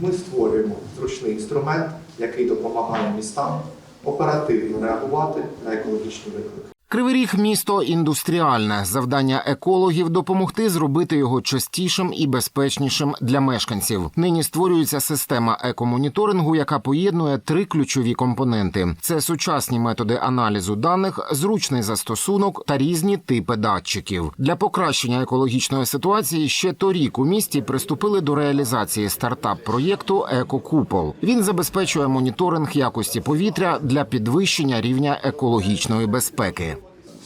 Ми створюємо зручний інструмент, який допомагає містам оперативно реагувати на екологічні виклики. Кривий Ріг – місто індустріальне. Завдання екологів допомогти зробити його частішим і безпечнішим для мешканців. Нині створюється система екомоніторингу, яка поєднує три ключові компоненти: це сучасні методи аналізу даних, зручний застосунок та різні типи датчиків. Для покращення екологічної ситуації ще торік у місті приступили до реалізації стартап-проєкту Екокупол. Він забезпечує моніторинг якості повітря для підвищення рівня екологічної безпеки.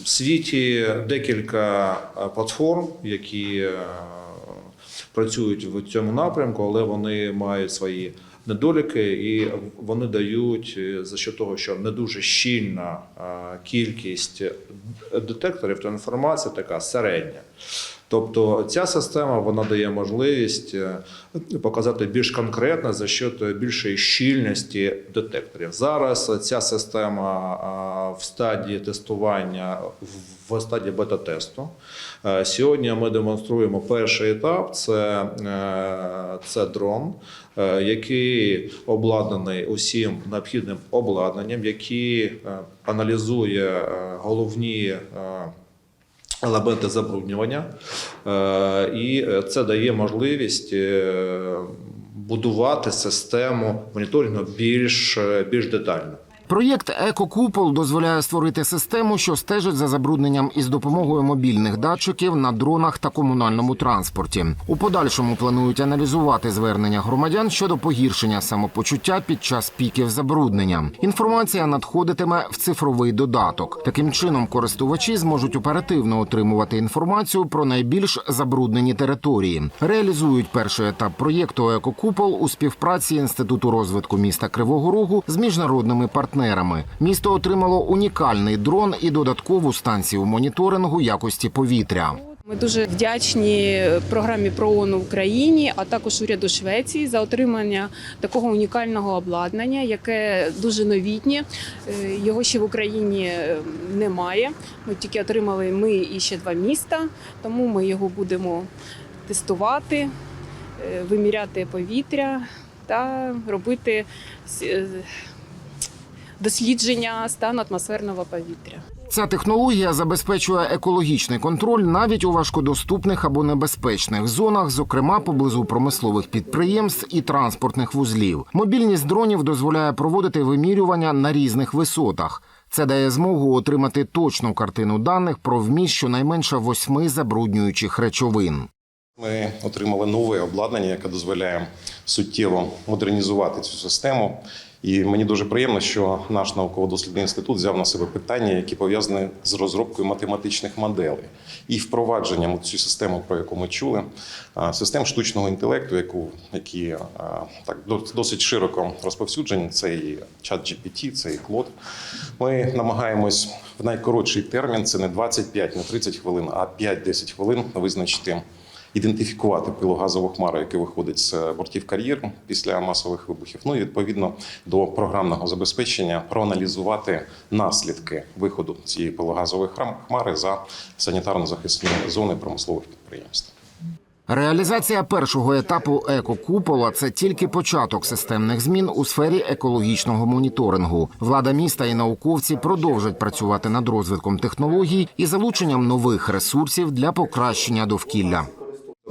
В світі декілька е, платформ, які е, працюють в цьому напрямку, але вони мають свої недоліки, і вони дають е, за що того, що не дуже щільна кількість детекторів, то інформація така середня. Тобто ця система вона дає можливість е, показати більш конкретно за счет більшої щільності детекторів. Зараз ця система е, в стадії тестування, в стадії бета-тесту. Е, Сьогодні ми демонструємо перший етап: це, це дрон, який обладнаний усім необхідним обладнанням, який аналізує головні. Е, елементи забруднювання, Е, і це дає можливість е, будувати систему моніторингу більш, е, більш детально. Проєкт Екокупол дозволяє створити систему, що стежить за забрудненням із допомогою мобільних датчиків на дронах та комунальному транспорті. У подальшому планують аналізувати звернення громадян щодо погіршення самопочуття під час піків забруднення. Інформація надходитиме в цифровий додаток. Таким чином, користувачі зможуть оперативно отримувати інформацію про найбільш забруднені території. Реалізують перший етап проєкту Екокупол у співпраці Інституту розвитку міста Кривого Рогу з міжнародними партнерами. Місто отримало унікальний дрон і додаткову станцію моніторингу якості повітря. Ми дуже вдячні програмі ПРООН в Україні, а також уряду Швеції за отримання такого унікального обладнання, яке дуже новітнє. Е, Його ще в Україні е, немає. Ми тільки отримали ми і ще два міста, тому ми його будемо тестувати, е, виміряти повітря та робити дослідження стану атмосферного повітря. Ця технологія забезпечує екологічний контроль навіть у важкодоступних або небезпечних зонах, зокрема поблизу промислових підприємств і транспортних вузлів. Мобільність дронів дозволяє проводити вимірювання на різних висотах. Це дає змогу отримати точну картину даних про вміст щонайменше восьми забруднюючих речовин. Ми отримали нове обладнання, яке дозволяє суттєво модернізувати цю систему. І мені дуже приємно, що наш науково-дослідний інститут взяв на себе питання, які пов'язані з розробкою математичних моделей і впровадженням у цю систему, про яку ми чули, систем штучного інтелекту, яку які так до- досить широко розповсюджені. Це і чат GPT, це і Claude. Ми намагаємось в найкоротший термін, це не 25, не 30 хвилин, а 5-10 хвилин визначити ідентифікувати пилогазову хмару, яка виходить з бортів кар'єр після масових вибухів. Ну і відповідно до програмного забезпечення проаналізувати наслідки виходу цієї пилогазової хмари за санітарно-захисні зони промислових підприємств. Реалізація першого етапу екокупола це тільки початок системних змін у сфері екологічного моніторингу. Влада міста і науковці продовжать працювати над розвитком технологій і залученням нових ресурсів для покращення довкілля.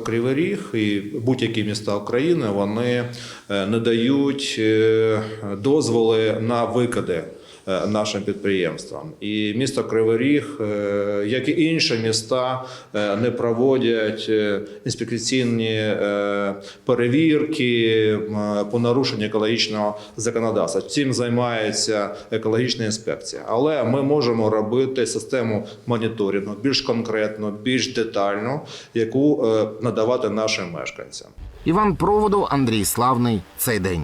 Кривий Ріг і будь-які міста України вони не дають е, дозволи на викиди нашим підприємствам. І місто Кривий Ріг, е, як і інші міста, е, не проводять е, інспекційні е, перевірки е, по нарушенню екологічного законодавства. Цим займається екологічна інспекція. Але ми можемо робити систему моніторингу більш конкретно, більш детально, яку е, надавати нашим мешканцям. Іван Проводов, Андрій Славний. Цей день.